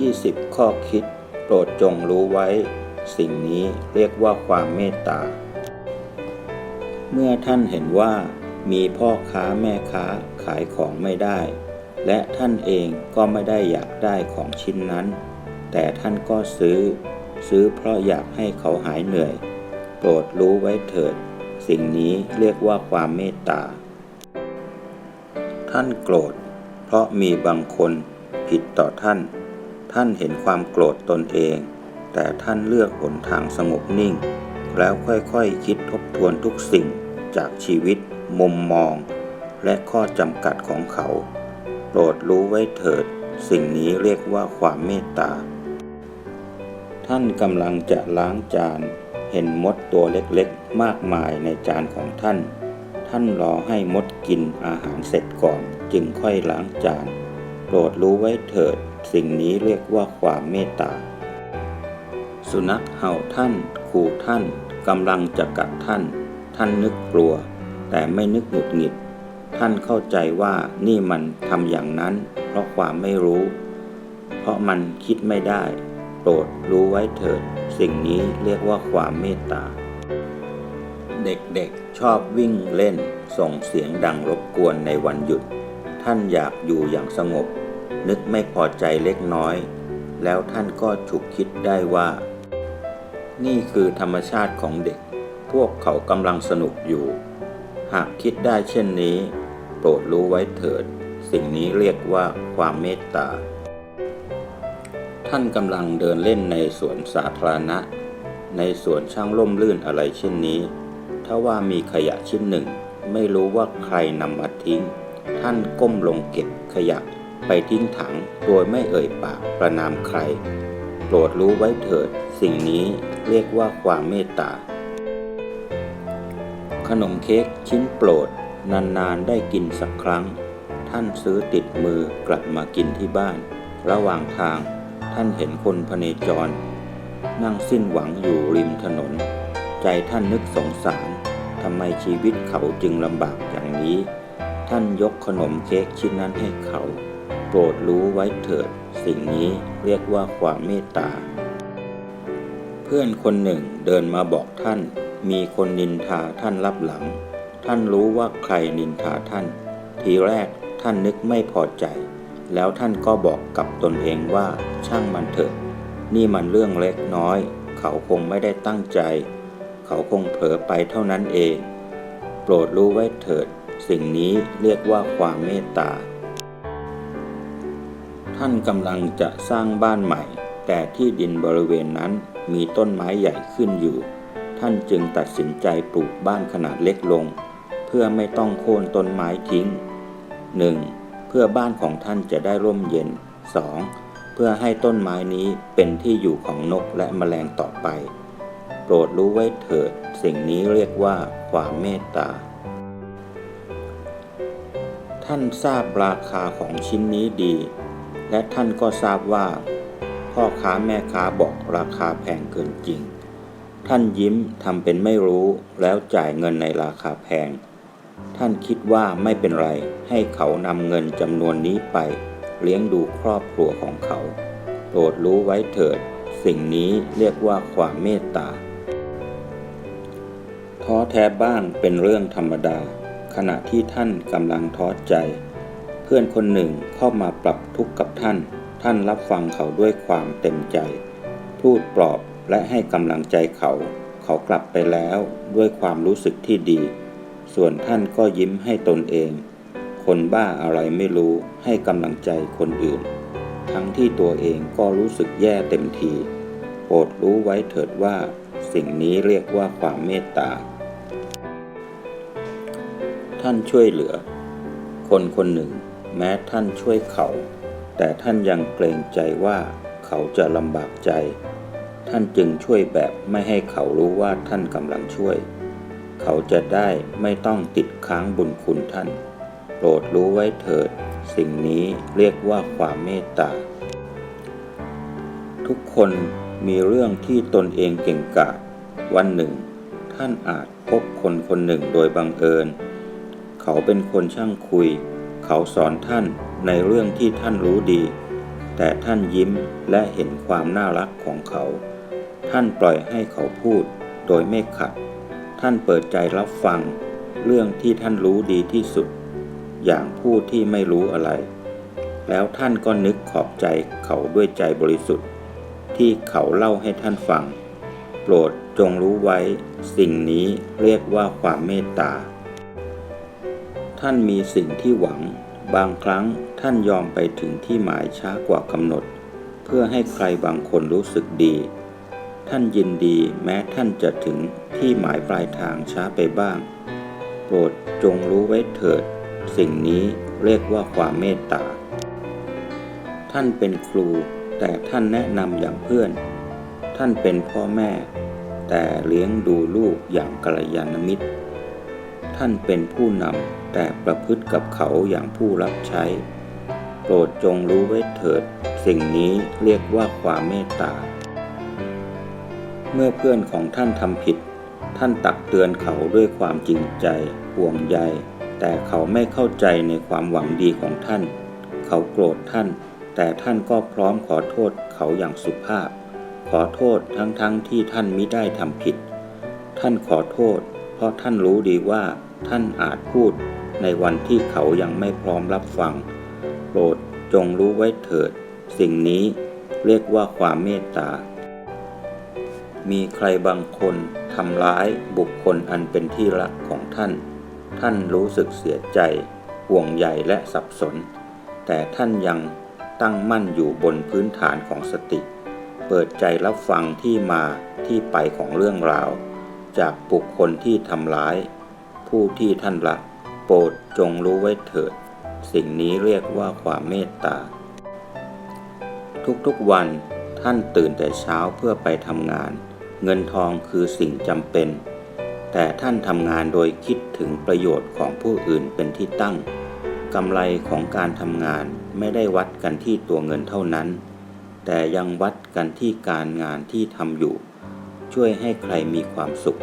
20 ข้อคิด โปรดจงรู้ไว้ สิ่งนี้เรียกว่าความเมตตา เมื่อท่านเห็นว่า มีพ่อค้าแม่ค้าขายของไม่ได้ และท่านเองก็ไม่ได้อยากได้ของชิ้นนั้น แต่ท่านก็ซื้อ ซื้อเพราะอยากให้เขาหายเหนื่อย โปรดรู้ไว้เถิด สิ่งนี้เรียกว่าความเมตตา ท่านโกรธ เพราะมีบางคนผิดต่อท่าน ท่านเห็นความโกรธตนเอง แต่ท่านเลือกหนทางสงบนิ่ง แล้วค่อยๆคคิดทบทวนทุกสิ่งจากชีวิต มุมมอง และข้อจำกัดของเขา โปรดรู้ไว้เถิด สิ่งนี้เรียกว่าความเมตตา ท่านกำลังจะล้างจาน เห็นมดตัวเล็กๆ มากมายในจานของท่าน ท่านรอให้มดกินอาหารเสร็จก่อน จึงค่อยล้างจาน โปรดรู้ไว้เถิด สิ่งนี้เรียกว่าความเมตตา สุนัขเห่าท่านขู่ท่านกำลังจะกัดท่าน ท่านนึกกลัว แต่ไม่นึกหงุดหงิด ท่านเข้าใจว่านี่มันทำอย่างนั้น เพราะความไม่รู้ เพราะมันคิดไม่ได้ โปรดรู้ไว้เถิด สิ่งนี้เรียกว่าความเมตตา เด็กๆชอบวิ่งเล่นส่งเสียงดังรบกวนในวันหยุด ท่านอยากอยู่อย่างสงบ นึกไม่พอใจเล็กน้อย แล้วท่านก็ฉุกคิดได้ว่า นี่คือธรรมชาติของเด็ก พวกเขากำลังสนุกอยู่ หากคิดได้เช่นนี้ โปรดรู้ไว้เถิด สิ่งนี้เรียกว่าความเมตตา ท่านกำลังเดินเล่นในสวนสาธารณะ ในสวนช่างร่มรื่นอะไรเช่นนี้ ถ้าว่ามีขยะชิ้นหนึ่ง ไม่รู้ว่าใครนำมาทิ้ง ท่านก้มลงเก็บขยะ ไปทิ้งถังโดยไม่เอ่ยปากประนามใคร โปรดรู้ไว้เถิด สิ่งนี้เรียกว่าความเมตตา ขนมเค้กชิ้นโปรด นาน ๆ ได้กินสักครั้ง ท่านซื้อติดมือกลับมากินที่บ้าน ระหว่างทางท่านเห็นคนพเนจร นั่งสิ้นหวังอยู่ริมถนน ใจท่านนึกสงสารทำไมชีวิตเขาจึงลำบากอย่างนี้ ท่านยกขนมเค้กชิ้นนั้นให้เขา ปรดรู้ไว้เถิด สิ่งนี้เรียกว่าความเมตตา เพื่อนคนหนึ่งเดินมาบอกท่าน มีคนนินทาท่านรับหลัง ท่านรู้ว่าใครนินทาท่าน ทีแรกท่านนึกไม่พอใจ แล้วท่านก็บอกกับตนเองว่าช่างมันเถอะ นี่มันเรื่องเล็กน้อย เขาคงไม่ได้ตั้งใจ เขาคงเผลอไปเท่านั้นเอง โปรดรู้ไว้เถิด สิ่งนี้เรียกว่าความเมตตา ท่านกำลังจะสร้างบ้านใหม่ แต่ที่ดินบริเวณนั้นมีต้นไม้ใหญ่ขึ้นอยู่ ท่านจึงตัดสินใจปลูกบ้านขนาดเล็กลง เพื่อไม่ต้องโค่นต้นไม้ทิ้ง 1. เพื่อบ้านของท่านจะได้ร่มเย็น 2. เพื่อให้ต้นไม้นี้เป็นที่อยู่ของนกและแมลงต่อไป โปรดรู้ไว้เถิด สิ่งนี้เรียกว่าความเมตตาท่านทราบราคาของชิ้นนี้ดี และท่านก็ทราบว่า พ่อค้าแม่ค้าบอกราคาแพงเกินจริง ท่านยิ้มทำเป็นไม่รู้แล้วจ่ายเงินในราคาแพง ท่านคิดว่าไม่เป็นไรให้เขานำเงินจำนวนนี้ไป เลี้ยงดูครอบครัวของเขา โปรดรู้ไว้เถิด สิ่งนี้เรียกว่าความเมตตาท้อแท้บ้างเป็นเรื่องธรรมดา ขณะที่ท่านกำลังท้อใจ เพื่อนคนหนึ่งเข้ามาปรับ ทุกข์กับท่าน ท่านรับฟังเขาด้วยความเต็มใจ พูดปลอบและให้กำลังใจเขา เขากลับไปแล้วด้วยความรู้สึกที่ดี ส่วนท่านก็ยิ้มให้ตนเอง คนบ้าอะไรไม่รู้ให้กำลังใจคนอื่น ทั้งที่ตัวเองก็รู้สึกแย่เต็มที โปรดรู้ไว้เถิดว่า สิ่งนี้เรียกว่าความเมตตา ท่านช่วยเหลือ คนคนหนึ่ง แม้ท่านช่วยเขา แต่ท่านยังเกรงใจว่าเขาจะลำบากใจ ท่านจึงช่วยแบบไม่ให้เขารู้ว่าท่านกำลังช่วย เขาจะได้ไม่ต้องติดค้างบุญคุณท่าน โปรดรู้ไว้เถิด สิ่งนี้เรียกว่าความเมตตา ทุกคนมีเรื่องที่ตนเองเก่งกาจวันหนึ่ง ท่านอาจพบคนคนหนึ่งโดยบังเอิญ เขาเป็นคนช่างคุย เขาสอนท่าน ในเรื่องที่ท่านรู้ดี แต่ท่านยิ้มและเห็นความน่ารักของเขา ท่านปล่อยให้เขาพูดโดยไม่ขัด ท่านเปิดใจรับฟัง เรื่องที่ท่านรู้ดีที่สุด อย่างผู้ที่ไม่รู้อะไร แล้วท่านก็นึกขอบใจเขาด้วยใจบริสุทธิ์ ที่เขาเล่าให้ท่านฟัง โปรดจงรู้ไว้ สิ่งนี้เรียกว่าความเมตตา ท่านมีสิ่งที่หวัง บางครั้งท่านยอมไปถึงที่หมายช้ากว่ากำหนด เพื่อให้ใครบางคนรู้สึกดี ท่านยินดีแม้ท่านจะถึงที่หมายปลายทางช้าไปบ้าง โปรดจงรู้ไว้เถิด สิ่งนี้เรียกว่าความเมตตา ท่านเป็นครู แต่ท่านแนะนำอย่างเพื่อน ท่านเป็นพ่อแม่ แต่เลี้ยงดูลูกอย่างกัลยาณมิตร ท่านเป็นผู้นำแต่ประพฤติกับเขาอย่างผู้รับใช้ โปรดจงรู้ไว้เถิด สิ่งนี้เรียกว่าความเมตตา เมื่อเพื่อนของท่านทำผิด ท่านตักเตือนเขาด้วยความจริงใจห่วงใย แต่เขาไม่เข้าใจในความหวังดีของท่าน เขาโกรธท่าน แต่ท่านก็พร้อมขอโทษเขาอย่างสุภาพ ขอโทษทั้งๆทที่ท่านมิได้ทำผิด ท่านขอโทษ เพราะท่านรู้ดีว่า ท่านอาจพูดในวันที่เขายังไม่พร้อมรับฟัง โปรดจงรู้ไว้เถิด สิ่งนี้เรียกว่าความเมตตา มีใครบางคนทำร้ายบุคคลอันเป็นที่รักของท่าน ท่านรู้สึกเสียใจ ห่วงใยและสับสน แต่ท่านยังตั้งมั่นอยู่บนพื้นฐานของสติ เปิดใจรับฟังที่มาที่ไปของเรื่องราว จากบุคคลที่ทำร้าย ผู้ที่ท่านรัก โปรดจงรู้ไว้เถิด สิ่งนี้เรียกว่าความเมตตา ทุกๆวันท่านตื่นแต่เช้าเพื่อไปทำงาน เงินทองคือสิ่งจำเป็น แต่ท่านทำงานโดยคิดถึงประโยชน์ของผู้อื่นเป็นที่ตั้งกำไรของการทำงานไม่ได้วัดกันที่ตัวเงินเท่านั้น แต่ยังวัดกันที่การงานที่ทำอยู่ ช่วยให้ใครมีความสุข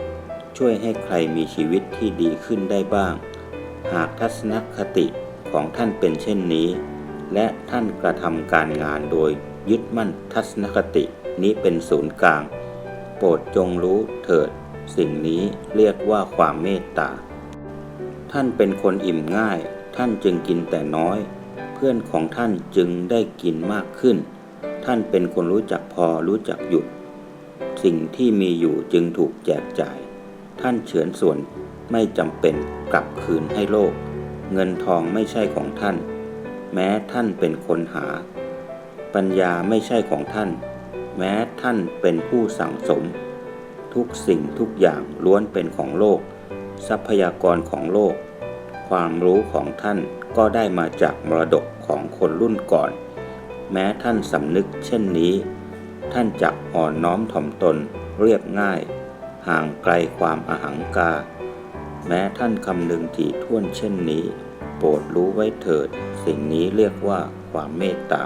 ช่วยให้ใครมีชีวิตที่ดีขึ้นได้บ้าง หากทัศนคติของท่านเป็นเช่นนี้ และท่านกระทำการงานโดยยึดมั่นทัศนคตินี้เป็นศูนย์กลาง โปรดจงรู้เถิด สิ่งนี้เรียกว่าความเมตตา ท่านเป็นคนอิ่มง่าย ท่านจึงกินแต่น้อย เพื่อนของท่านจึงได้กินมากขึ้น ท่านเป็นคนรู้จักพอรู้จักหยุด สิ่งที่มีอยู่จึงถูกแจกจ่าย ท่านเฉือนส่วนไม่จำเป็นกลับคืนให้โลก เงินทองไม่ใช่ของท่าน แม้ท่านเป็นคนหา ปัญญาไม่ใช่ของท่าน แม้ท่านเป็นผู้สั่งสม ทุกสิ่งทุกอย่างล้วนเป็นของโลก ทรัพยากรของโลก ความรู้ของท่านก็ได้มาจากมรดกของคนรุ่นก่อน แม้ท่านสำนึกเช่นนี้ ท่านจักอ่อนน้อมถ่อมตนเรียบง่าย ห่างไกลความอาหังกา แม้ท่านคำนึงถี่ถ้วนเช่นนี้ โปรดรู้ไว้เถิด สิ่งนี้เรียกว่าความเมตตา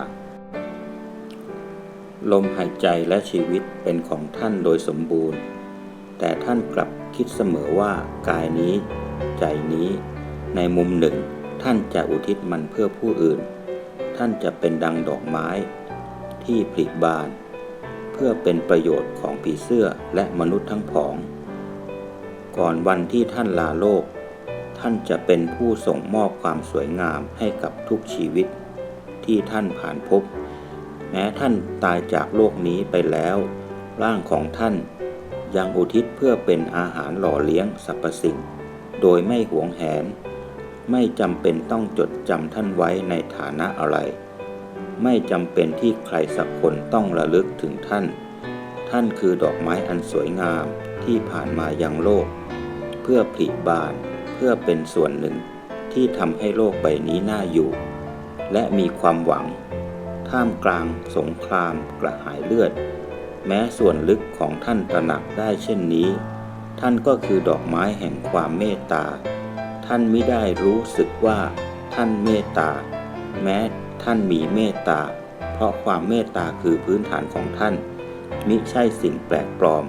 ลมหายใจและชีวิตเป็นของท่านโดยสมบูรณ์ แต่ท่านกลับคิดเสมอว่ากายนี้ ใจนี้ ในมุมหนึ่ง ท่านจะอุทิศมันเพื่อผู้อื่น ท่านจะเป็นดังดอกไม้ ที่ผลิบาน พื่อเป็นประโยชน์ของผีเสื้อและมนุษย์ทั้งผอง ก่อนวันที่ท่านลาโลก ท่านจะเป็นผู้ส่งมอบความสวยงามให้กับทุกชีวิต ที่ท่านผ่านพบ แม้ท่านตายจากโลกนี้ไปแล้ว ร่างของท่านยังอุทิศเพื่อเป็นอาหารหล่อเลี้ยงสรรพสิ่ง โดยไม่หวงแหน ไม่จำเป็นต้องจดจำท่านไว้ในฐานะอะไร ไม่จำเป็นที่ใครสักคนต้องระลึกถึงท่าน ท่านคือดอกไม้อันสวยงามที่ผ่านมายังโลก เพื่อผลิบานเพื่อเป็นส่วนหนึ่งที่ทำให้โลกใบนี้น่าอยู่ และมีความหวัง ท่ามกลางสงครามกระหายเลือด แม้ส่วนลึกของท่านตระหนักได้เช่นนี้ ท่านก็คือดอกไม้แห่งความเมตตา ท่านไม่ได้รู้สึกว่าท่านเมตตา แม้ ท่านมีเมตตา เพราะความเมตตาคือพื้นฐานของท่าน มิใช่สิ่งแปลกปลอม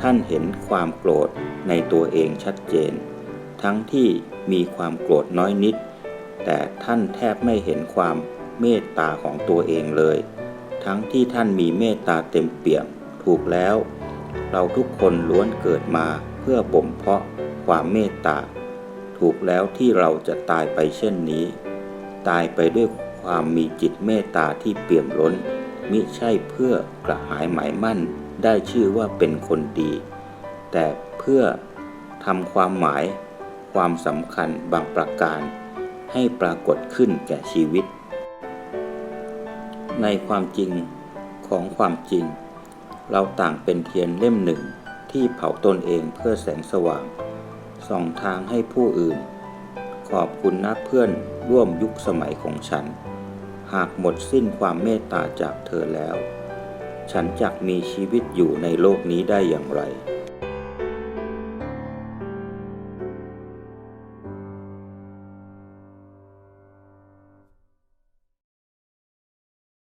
ท่านเห็นความโกรธในตัวเองชัดเจน ทั้งที่มีความโกรธน้อยนิด แต่ท่านแทบไม่เห็นความเมตตาของตัวเองเลย ทั้งที่ท่านมีเมตตาเต็มเปี่ยม ถูกแล้ว เราทุกคนล้วนเกิดมาเพื่อบ่มเพาะความเมตตา ถูกแล้วที่เราจะตายไปเช่นนี้ ตายไปด้วย ความมีจิตเมตตาที่เปี่ยมล้น มิใช่เพื่อกระหายหมายมั่นได้ชื่อว่าเป็นคนดี แต่เพื่อทำความหมายความสำคัญบางประการ ให้ปรากฏขึ้นแก่ชีวิต ในความจริงของความจริง เราต่างเป็นเทียนเล่มหนึ่งที่เผาตนเองเพื่อแสงสว่างส่องทางให้ผู้อื่น ขอบคุณนะเพื่อน ร่วมยุคสมัยของฉัน หากหมดสิ้นความเมตตาจากเธอแล้ว ฉันจักมีชีวิตอยู่ในโลกนี้ได้อย่างไร